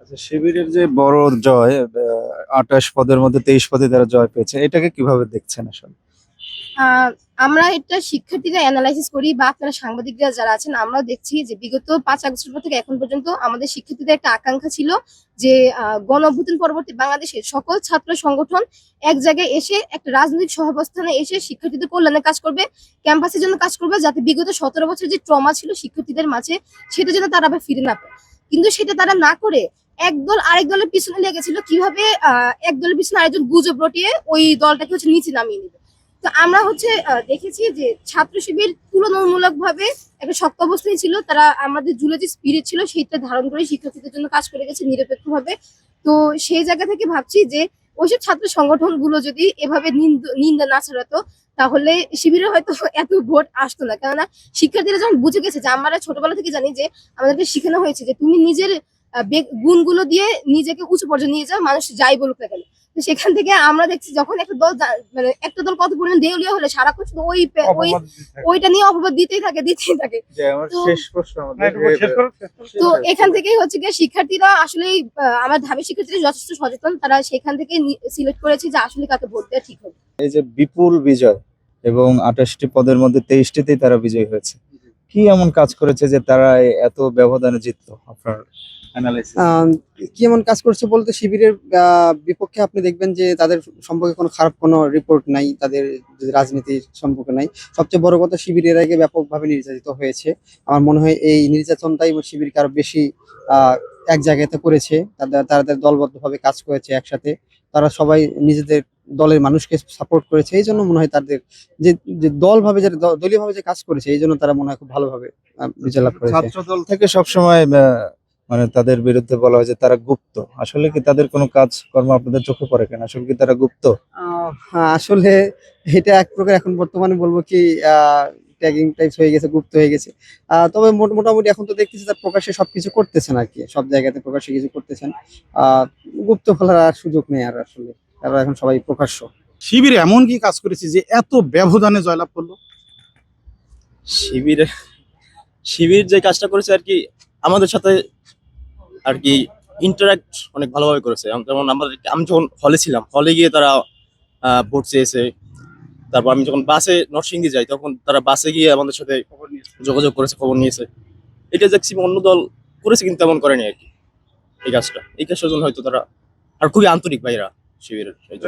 আচ্ছা শিবিরের যে বড় জয় আঠাশ পদের মধ্যে তেইশ পদে তারা জয় পেয়েছে, এটাকে কীভাবে দেখছেন আসলে? আমরা এটা শিক্ষার্থীরা অ্যানালাইসিস করি বা আপনারা সাংবাদিকরা যারা আছেন আমরা দেখছি যে বিগত পাঁচ আগস্টের পর থেকে এখন পর্যন্ত আমাদের শিক্ষার্থীদের একটা আকাঙ্ক্ষা ছিল যে গণ পরবর্তী বাংলাদেশের সকল ছাত্র সংগঠন এক জায়গায় এসে একটা রাজনৈতিক সহাবস্থানে এসে শিক্ষার্থীদের কল্যাণে কাজ করবে, ক্যাম্পাসের জন্য কাজ করবে যাতে বিগত সতেরো বছর যে ট্রমা ছিল শিক্ষার্থীদের মাঝে, সেটা যেন তারা আবার ফিরে না পায়। কিন্তু সেটা তারা না করে একদল আরেক দলের পিছনে লেগেছিল কীভাবে এক দলের পিছনে আরেকজন গুজব রটিয়ে ওই দলটাকে হচ্ছে নিচে নামিয়ে নেবে তো আমরা হচ্ছে দেখেছি যে ছাত্র শিবির তুলনামূলক ভাবে একটা শক্ত অবস্থায় ছিল, তারা আমাদের জুলে যে স্পিরিট ছিল সেইটা ধারণ করে শিক্ষার্থীদের জন্য কাজ করে গেছে নিরপেক্ষ ভাবে তো সেই জায়গা থেকে ভাবছি যে ওইসব ছাত্র সংগঠনগুলো যদি এভাবে নিন্দ- না ছড়াতো, তাহলে শিবিরে হয়তো এত ভোট আসতো না। কেননা শিক্ষার্থীরা যখন বুঝে গেছে যে, আমরা ছোটবেলা থেকে জানি যে, আমাদেরকে শেখানো হয়েছে যে, তুমি নিজের গুণগুলো দিয়ে নিজেকে উঁচু পর্যায়ে নিয়ে যাওয়া মানুষ যাই বলুক না কেন। তো সেখান থেকে আমরা দেখছি যখন একটা দল মানে একটা দল কত পরিমাণ দেউলিয়া হলে সারাক্ষণ শুধু ওই ওই ওইটা নিয়ে অপবাদ দিতেই থাকে দিতেই থাকে। তো- শেষ প্রশ্ন আমাদের তো এখান থেকেই হচ্ছে গিয়ে শিক্ষার্থীরা আসলে আমার ধাবি শিক্ষার্থীরা যথেষ্ট সচেতন। তারা সেখান থেকে সিলেক্ট করেছে যে আসলে কাকে ভোট দেওয়া ঠিক হবে। এই যে বিপুল বিজয় এবং আঠাশটি পদের মধ্যে তেইশটিতেই তারা বিজয়ী হয়েছে। কি এমন কাজ করেছে যে তারা এত ব্যবধানে জিতলো আপনার? অ্যানালাইসিস আহ, কি কাজ করছে বলতে শিবিরের আহ, বিপক্ষে আপনি দেখবেন যে তাদের সম্পর্কে কোনো খারাপ কোনো রিপোর্ট নাই তাদের রাজনীতির সম্পর্কে নাই। সবচেয়ে বড় কথা শিবিরের আগে ব্যাপকভাবে নির্যাতিত হয়েছে। আমার মনে হয় এই নির্যাতনটাই শিবিরকে আরও বেশি আহ, এক জায়গাতে করেছে। তাদের তাদের দলবদ্ধভাবে কাজ করেছে একসাথে। তারা সবাই নিজেদের দলের মানুষকে সাপোর্ট করেছে। এই জন্য মনে হয় তাদের যে যে দলভাবে যে দলীয় ভাবে যে কাজ করেছে এই জন্য তারা মনে হয় খুব ভালোভাবে আহ, বিজয় লাভ করেছে। ছাত্র দল থেকে সবসময় আহ, মানে তাদের বিরুদ্ধে বলা হয় যে তারা গুপ্ত। আসলে কি তাদের কোনো কাজ কর্ম আপনাদের চোখে পড়ে কেন? আসলে কি তারা গুপ্ত? আহ, হ্যাঁ, আসলে এটা এক প্রকার এখন বর্তমানে বলব কি ট্যাগিং টাইপ হয়ে গেছে গুপ্ত হয়ে গেছে। আহ, তবে মোট- মোটামুটি এখন তো দেখতেছি তার প্রকাশ্যে সবকিছু করতেছেন আর কি সব জায়গাতে প্রকাশ্যে কিছু করতেছেন। আহ, গুপ্ত খোলার আর সুযোগ নেই আর আসলে তারা এখন সবাই প্রকাশ্য। শিবির এমন কি কাজ করেছে যে এত ব্যবধানে জয়লাভ করল? শিবিরে শিবির যে কাজটা করেছে আর কি আমাদের সাথে আর কি ইন্টারাক্ট অনেক ভালোভাবে করেছে। যেমন আমরা আমি যখন হলে ছিলাম হলে গিয়ে তারা ভোট চেয়েছে। তারপর আমি যখন বাসে নরসিংদী যাই, তখন তারা বাসে গিয়ে আমাদের সাথে যোগাযোগ করেছে, খবর নিয়েছে। এটা দেখছি অন্য দল করেছে কিন্তু তেমন করেনি আর কি, এই কাজটা। এই কাজটার জন্য হয়তো তারা আর খুবই আন্তরিক ভাইরা শিবিরের।